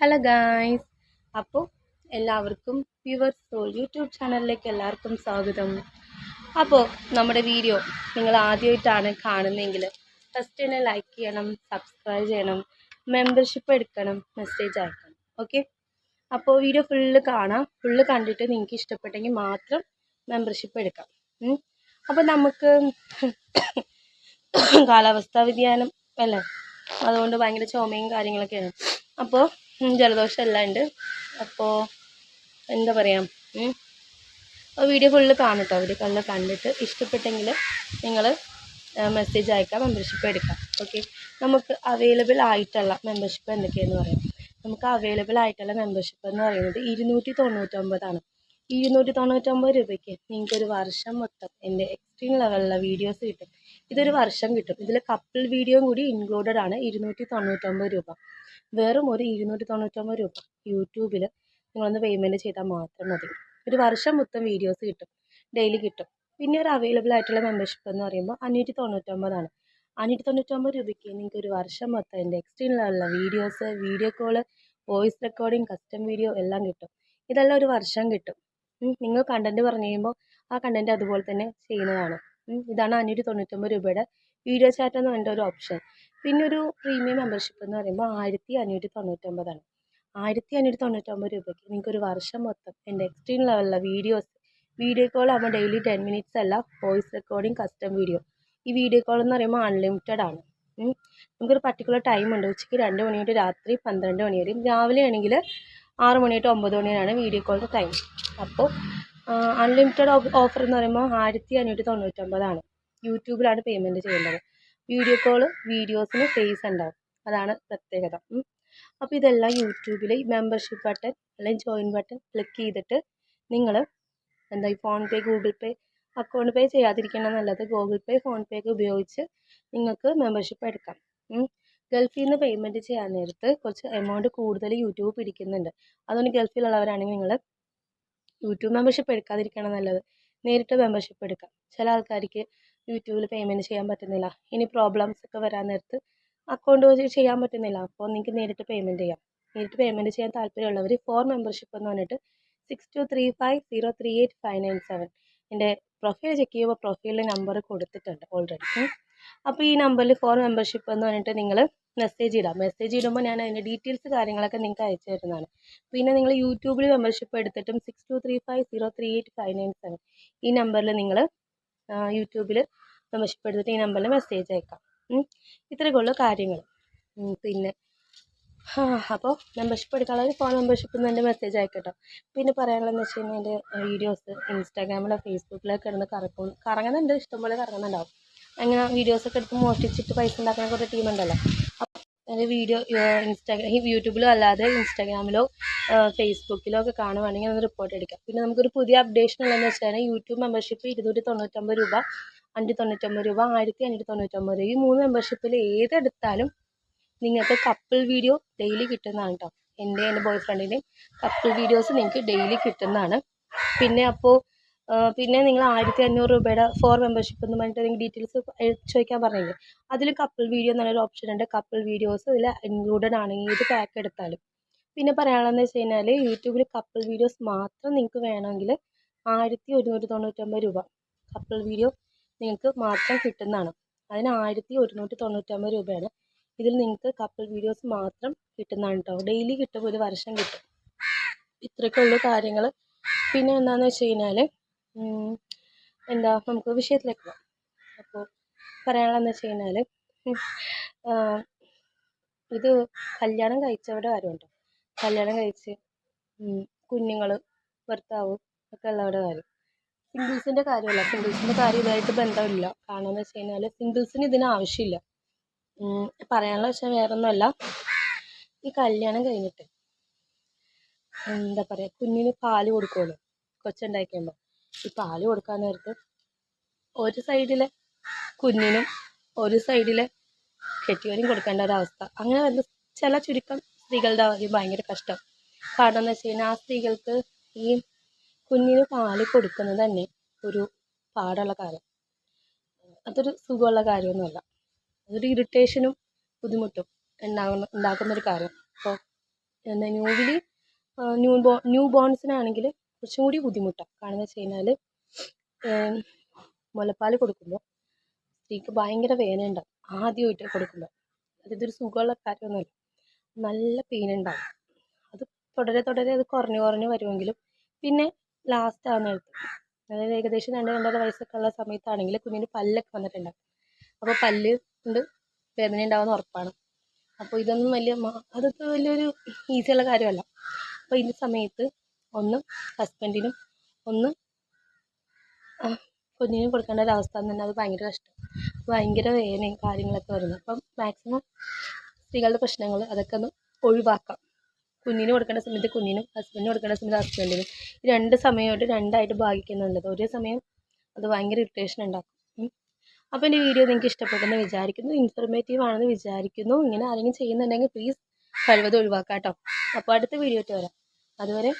Hello guys അപ്പോൾ എല്ലാവർക്കും pure soul YouTube ചാനലിലേക്ക് എല്ലാവർക്കും സ്വാഗതം. അപ്പോൾ നമ്മുടെ വീഡിയോ നിങ്ങൾ ആദ്യമായിട്ടാണ് കാണുന്നതെങ്കിൽ ഫസ്റ്റ് തന്നെ ലൈക്ക് ചെയ്യണം സബ്സ്ക്രൈബ് ചെയ്യണം മെമ്പർഷിപ്പ് എടുക്കണം മെസ്സേജ് അയക്കണം. ഓക്കെ അപ്പോൾ വീഡിയോ ഫുള്ള് കാണാം. ഫുള്ള് കണ്ടിട്ട് നിങ്ങൾക്ക് ഇഷ്ടപ്പെട്ടെങ്കിൽ മാത്രം മെമ്പർഷിപ്പ് എടുക്കാം. അപ്പോൾ നമുക്ക് കാലാവസ്ഥാ വ്യതിയാനം അല്ലേ? അതുകൊണ്ട് ഭയങ്കര ചുമയും കാര്യങ്ങളൊക്കെയാണ്. അപ്പോൾ ജലദോഷം എല്ലാം ഉണ്ട് അപ്പോൾ എന്താ പറയുക അപ്പോൾ വീഡിയോ ഫുള്ള് കാണും കേട്ടോ വീഡിയോ കണ്ടിട്ട് ഇഷ്ടപ്പെട്ടെങ്കിൽ നിങ്ങൾ മെസ്സേജ് അയക്കാം മെമ്പർഷിപ്പ് എടുക്കാം. ഓക്കെ നമുക്ക് അവൈലബിൾ ആയിട്ടുള്ള മെമ്പർഷിപ്പ് എന്തൊക്കെയാണെന്ന് പറയാം. നമുക്ക് അവൈലബിൾ ആയിട്ടുള്ള മെമ്പർഷിപ്പ് എന്ന് പറയുന്നത് ഇരുന്നൂറ്റി തൊണ്ണൂറ്റൊമ്പതാണ് ഇരുന്നൂറ്റി തൊണ്ണൂറ്റൊമ്പത് രൂപയ്ക്ക് നിങ്ങൾക്ക് ഒരു വർഷം മൊത്തം എന്റെ എക്സ്ട്രീം ലെവലിലുള്ള വീഡിയോസ് കിട്ടും. ഇതൊരു വർഷം കിട്ടും. ഇതിൽ കപ്പിൾ വീഡിയോയും കൂടി ഇൻക്ലൂഡഡ് ആണ്. ഇരുന്നൂറ്റി തൊണ്ണൂറ്റൊമ്പത് രൂപ. വെറും ഒരു ഇരുന്നൂറ്റി തൊണ്ണൂറ്റൊമ്പത് രൂപ യൂട്യൂബിൽ നിങ്ങളൊന്ന് പേയ്മെന്റ് ചെയ്താൽ മാത്രം മതി. ഒരു വർഷം മൊത്തം വീഡിയോസ് കിട്ടും. ഡെയിലി കിട്ടും. പിന്നെ ഒരു അവൈലബിൾ ആയിട്ടുള്ള മെമ്പർഷിപ്പ് എന്ന് പറയുമ്പോൾ അഞ്ഞൂറ്റി തൊണ്ണൂറ്റൊമ്പതാണ് അഞ്ഞൂറ്റി തൊണ്ണൂറ്റൊമ്പത് രൂപയ്ക്ക് നിങ്ങൾക്ക് ഒരു വർഷം മൊത്തം എന്റെ extreme videos video call voice recording custom video എല്ലാം കിട്ടും. ഇതെല്ലാം ഒരു വർഷം കിട്ടും. നിങ്ങൾ കണ്ടന്റ് പറഞ്ഞു കഴിയുമ്പോൾ ആ കണ്ടന്റ് അതുപോലെ തന്നെ ചെയ്യുന്നതാണ്. ഇതാണ് അഞ്ഞൂറ്റി തൊണ്ണൂറ്റൊമ്പത് രൂപയുടെ വീഡിയോ ചാറ്റ് എന്ന് പറഞ്ഞ ഒരു ഓപ്ഷൻ പിന്നെ ഒരു പ്രീമിയം മെമ്പർഷിപ്പ് എന്ന് പറയുമ്പോൾ ആയിരത്തി അഞ്ഞൂറ്റി തൊണ്ണൂറ്റൊമ്പതാണ് ആയിരത്തി അഞ്ഞൂറ്റി തൊണ്ണൂറ്റൊമ്പത് രൂപയ്ക്ക് നിങ്ങൾക്ക് ഒരു വർഷം മൊത്തം എന്റെ എക്സ്ട്രീം ലെവലിലുള്ള വീഡിയോസ് വീഡിയോ കോൾ ആകുമ്പോൾ ഡെയിലി ടെൻ മിനിറ്റ്സ് അല്ല വോയിസ് റെക്കോർഡിംഗ് കസ്റ്റം വീഡിയോ ഈ വീഡിയോ കോൾ എന്ന് പറയുമ്പോൾ അൺലിമിറ്റഡ് ആണ്. നമുക്കൊരു പർട്ടിക്കുലർ ടൈം ഉണ്ട്. ഉച്ചയ്ക്ക് രണ്ട് മണി തൊട്ട് രാത്രി പന്ത്രണ്ട് മണി വരെയും. രാവിലെ ആണെങ്കിൽ ആറ് മണി തൊട്ട് ഒമ്പത് മണി വരെയാണ് വീഡിയോ കോളിന്റെ ടൈം അപ്പോൾ അൺലിമിറ്റഡ് ഓഫർ എന്ന് പറയുമ്പോൾ ആയിരത്തി അഞ്ഞൂറ്റി തൊണ്ണൂറ്റൊമ്പതാണ് യൂട്യൂബിലാണ് പേയ്മെന്റ് ചെയ്യേണ്ടത്. വീഡിയോ കോൾ വീഡിയോസിന് ഫേസ് ഉണ്ടാവും. അതാണ് പ്രത്യേകത. അപ്പോൾ ഇതെല്ലാം യൂട്യൂബിൽ മെമ്പർഷിപ്പ് ബട്ടൺ അല്ലെങ്കിൽ ജോയിൻ ബട്ടൺ ക്ലിക്ക് ചെയ്തിട്ട് നിങ്ങൾ എന്താ ഈ PhonePe Google pay account pay ചെയ്യാതിരിക്കണം നല്ലത് ഗൂഗിൾ പേ ഫോൺ പേ ഒക്കെ ഉപയോഗിച്ച് നിങ്ങൾക്ക് മെമ്പർഷിപ്പ് എടുക്കാം. ഗൾഫിൽ നിന്ന് പേയ്മെന്റ് ചെയ്യാൻ നേരത്ത് കുറച്ച് എമൗണ്ട് കൂടുതൽ യൂട്യൂബ് പിടിക്കുന്നുണ്ട്. അതുകൊണ്ട് ഗൾഫിലുള്ളവരാണെങ്കിൽ നിങ്ങൾ യൂട്യൂബ് മെമ്പർഷിപ്പ് എടുക്കാതിരിക്കണം നല്ലത്. നേരിട്ട് മെമ്പർഷിപ്പ് എടുക്കാം. ചില ആൾക്കാർക്ക് യൂട്യൂബിൽ പേയ്മെന്റ് ചെയ്യാൻ പറ്റുന്നില്ല. ഇനി പ്രോബ്ലംസ് ഒക്കെ വരാൻ നേരത്ത് അക്കൗണ്ട് വഴി ചെയ്യാൻ പറ്റുന്നില്ല. അപ്പോൾ നിങ്ങൾക്ക് നേരിട്ട് പേയ്മെന്റ് ചെയ്യാം. നേരിട്ട് പേയ്മെന്റ് ചെയ്യാൻ താല്പര്യമുള്ളവർ ഫോർ മെമ്പർഷിപ്പ് എന്ന് പറഞ്ഞിട്ട് six two three five zero three eight five nine seven എന്റെ പ്രൊഫൈൽ ചെക്ക് ചെയ്യുമ്പോൾ പ്രൊഫൈലിൽ നമ്പർ കൊടുത്തിട്ടുണ്ട് ഓൾറെഡി അപ്പോൾ ഈ നമ്പറിൽ ഫോർ മെമ്പർഷിപ്പ് എന്ന് പറഞ്ഞിട്ട് നിങ്ങൾ മെസ്സേജ് ഇടാം. മെസ്സേജ് ഇടുമ്പോൾ ഞാൻ അതിന്റെ ഡീറ്റെയിൽസ് കാര്യങ്ങളൊക്കെ നിങ്ങൾക്ക് അയച്ചു തരുന്നതാണ്. പിന്നെ നിങ്ങൾ യൂട്യൂബിൽ മെമ്പർഷിപ്പ് എടുത്തിട്ടും six two three five zero three eight five nine seven ഈ നമ്പറിൽ നിങ്ങൾ യൂട്യൂബിൽ മെമ്പർഷിപ്പ് എടുത്തിട്ട് ഈ നമ്പറിൽ മെസ്സേജ് അയക്കാം. ഉം. ഇത്രയൊക്കെ ഉള്ളൂ കാര്യങ്ങൾ പിന്നെ അപ്പോൾ മെമ്പർഷിപ്പ് എടുക്കാനുള്ള ഫോൺ മെമ്പർഷിപ്പ് എന്റെ മെസ്സേജ് അയക്കട്ടോ. പിന്നെ പറയാനുള്ളതെന്ന് വെച്ച് കഴിഞ്ഞാൽ എന്റെ വീഡിയോസ് ഇൻസ്റ്റാഗ്രാമിലോ ഫേസ്ബുക്കിലൊക്കെ കിടന്ന് കറക്കും കറങ്ങുന്നുണ്ട്. ഇഷ്ടംപോലെ കറങ്ങുന്നുണ്ടാവും. അങ്ങനെ വീഡിയോസൊക്കെ എടുത്ത് മോഷ്ടിച്ചിട്ട് പൈസ ഉണ്ടാക്കുന്ന കുറേ ടീമുണ്ടല്ലോ അപ്പോൾ വീഡിയോ ഇൻസ്റ്റാഗ്രാം യൂട്യൂബിലോ അല്ലാതെ ഇൻസ്റ്റാഗ്രാമിലോ ഫേസ്ബുക്കിലോ ഒക്കെ കാണുവാണെങ്കിൽ ഒന്ന് റിപ്പോർട്ട് എടുക്കാം. പിന്നെ നമുക്കൊരു പുതിയ അപ്ഡേഷൻ ഉള്ളതെന്ന് വെച്ചാൽ യൂട്യൂബ് മെമ്പർഷിപ്പ് ഇരുന്നൂറ്റി തൊണ്ണൂറ്റൊമ്പത് രൂപ അഞ്ഞൂറ്റി തൊണ്ണൂറ്റൊമ്പത് രൂപ ആയിരത്തി അഞ്ഞൂറ്റി തൊണ്ണൂറ്റൊമ്പത് രൂപ. ഈ മൂന്ന് മെമ്പർഷിപ്പിൽ ഏതെടുത്താലും നിങ്ങൾക്ക് കപ്പിൾ വീഡിയോ ഡെയിലി കിട്ടുന്നതാണ് കേട്ടോ എന്റെ എന്റെ ബോയ് ഫ്രണ്ടിന്റെയും കപ്പിൾ വീഡിയോസ് നിങ്ങൾക്ക് ഡെയിലി കിട്ടുന്നതാണ്. പിന്നെ അപ്പോൾ പിന്നെ നിങ്ങൾ ആയിരത്തി അഞ്ഞൂറ് രൂപയുടെ ഫോർ മെമ്പർഷിപ്പ് എന്ന് പറഞ്ഞിട്ട് നിങ്ങൾ ഡീറ്റെയിൽസ് ചോദിക്കാൻ പറഞ്ഞില്ലേ? അതിൽ കപ്പിൾ വീഡിയോ എന്നുള്ളൊരു ഓപ്ഷൻ ഉണ്ട്. കപ്പിൾ വീഡിയോസ് ഇതിൽ ഇൻക്ലൂഡഡ് ആണ്. ഏത് പാക്ക് എടുത്താലും. പിന്നെ പറയാനുള്ളതെന്ന് വെച്ച് കഴിഞ്ഞാൽ യൂട്യൂബിൽ കപ്പിൾ വീഡിയോസ് മാത്രം നിങ്ങൾക്ക് വേണമെങ്കിൽ ആയിരത്തി ഒരുന്നൂറ്റി തൊണ്ണൂറ്റൊമ്പത് രൂപ കപ്പിൾ വീഡിയോ നിങ്ങൾക്ക് മാത്രം കിട്ടുന്നതാണ്. അതിന് ആയിരത്തി ഒരുന്നൂറ്റി തൊണ്ണൂറ്റൊമ്പത് രൂപയാണ്. ഇതിൽ നിങ്ങൾക്ക് കപ്പിൾ വീഡിയോസ് മാത്രം കിട്ടുന്നതാണ് കേട്ടോ ഡെയിലി കിട്ടും ഒരു വർഷം കിട്ടും. ഇത്രയൊക്കെ ഉള്ളൂ കാര്യങ്ങൾ പിന്നെ എന്താണെന്ന് വെച്ച് കഴിഞ്ഞാൽ എന്താ നമുക്ക് വിഷയത്തിലേക്ക് പോകാം. അപ്പോൾ പറയാനുള്ളതെന്ന് വെച്ച് കഴിഞ്ഞാൽ ഇത് കല്യാണം കഴിച്ചവരുടെ കാര്യമുണ്ടോ? കല്യാണം കഴിച്ച് കുഞ്ഞുങ്ങൾ ഭർത്താവ് ഒക്കെ ഉള്ളവരുടെ കാര്യം. സിംഗിൾസിന്റെ കാര്യമല്ല. സിംഗിൾസിന്റെ കാര്യം ഇതായിട്ട് ബന്ധമില്ല. കാരണം എന്ന് വെച്ച് കഴിഞ്ഞാൽ സിംഗിൾസിന് ഇതിന് ആവശ്യമില്ല. പറയാനുള്ള വെച്ചാൽ വേറെ ഒന്നുമല്ല ഈ കല്യാണം കഴിഞ്ഞിട്ട് എന്താ പറയുക കുഞ്ഞിന് പാൽ കൊടുക്കുമല്ലോ കൊച്ചുണ്ടായി കഴിയുമ്പോൾ ഈ പാൽ കൊടുക്കാൻ നേരത്ത് ഒരു സൈഡിലെ കുഞ്ഞിനും ഒരു സൈഡിലെ കെട്ടിയവനും കൊടുക്കേണ്ട ഒരവസ്ഥ അങ്ങനെ വരുന്ന ചില ചുരുക്കം സ്ത്രീകളുടെ കാര്യം ഭയങ്കര കഷ്ടം. കാരണം എന്ന് വെച്ച് കഴിഞ്ഞാൽ ആ സ്ത്രീകൾക്ക് ഈ കുഞ്ഞിന് പാൽ കൊടുക്കുന്നത് തന്നെ ഒരു പാടുള്ള കാര്യം. അതൊരു സുഖമുള്ള കാര്യമൊന്നുമല്ല. അതൊരു ഇറിറ്റേഷനും ബുദ്ധിമുട്ടും ഉണ്ടാകുന്ന ഉണ്ടാക്കുന്നൊരു കാര്യം. അപ്പോൾ എന്താ ന്യൂബിലി ന്യൂ ബോ ന്യൂ ബോൺസിനാണെങ്കിൽ കുറച്ചും കൂടി ബുദ്ധിമുട്ടാണ് കാരണം വെച്ച് കഴിഞ്ഞാൽ മുലപ്പാൽ കൊടുക്കുമ്പോൾ സ്ത്രീക്ക് ഭയങ്കര വേദന ആദ്യമായിട്ട് കൊടുക്കുമ്പോൾ അതിതൊരു സുഖമുള്ള കാര്യമൊന്നുമല്ല. നല്ല പെയിൻ ഉണ്ടാവും. അത് തുടരെ തുടരെ അത് കുറഞ്ഞ് കുറഞ്ഞ് വരുമെങ്കിലും പിന്നെ ലാസ്റ്റ് ആ അതായത് ഏകദേശം രണ്ട് രണ്ടര വയസ്സൊക്കെ ഉള്ള സമയത്താണെങ്കിൽ കുഞ്ഞിന് പല്ലൊക്കെ വന്നിട്ടുണ്ടാവും. അപ്പോൾ പല്ല് കൊണ്ട് വേദന ഉണ്ടാവുന്ന ഉറപ്പാണ്. അപ്പോൾ ഇതൊന്നും വലിയ അതൊക്കെ വലിയൊരു ഈസിയുള്ള കാര്യമല്ല. അപ്പോൾ ഈ സമയത്ത് ഒന്ന് ഹസ്ബൻഡിനും ഒന്ന് കുഞ്ഞിനും കൊടുക്കേണ്ട ഒരു അവസ്ഥ എന്ന് അത് ഭയങ്കര കഷ്ടം. ഭയങ്കര വേദനയും കാര്യങ്ങളൊക്കെ വരുന്നത് അപ്പം മാക്സിമം സ്ത്രീകളുടെ പ്രശ്നങ്ങൾ അതൊക്കെ ഒന്ന് ഒഴിവാക്കാം. കുഞ്ഞിന് കൊടുക്കേണ്ട സമയത്ത് കുഞ്ഞിനും ഹസ്ബൻഡിന് കൊടുക്കേണ്ട സമയത്ത് ഹസ്ബൻഡിനും രണ്ട് സമയമായിട്ട് രണ്ടായിട്ട് ഭാഗിക്കുന്നുണ്ട്. ഒരേ സമയം അത് ഭയങ്കര ഇറിറ്റേഷൻ ഉണ്ടാക്കും. അപ്പം അപ്പോൾ എന്റെ വീഡിയോ നിങ്ങൾക്ക് ഇഷ്ടപ്പെട്ടെന്ന് വിചാരിക്കുന്നു. ഇൻഫർമേറ്റീവ് ആണെന്ന് വിചാരിക്കുന്നു. ഇങ്ങനെ ആരെങ്കിലും ചെയ്യുന്നുണ്ടെങ്കിൽ പ്ലീസ് കഴിവത് ഒഴിവാക്കാം കേട്ടോ അപ്പോൾ അടുത്ത വീഡിയോ ആയിട്ട് വരാം. അതുവരെ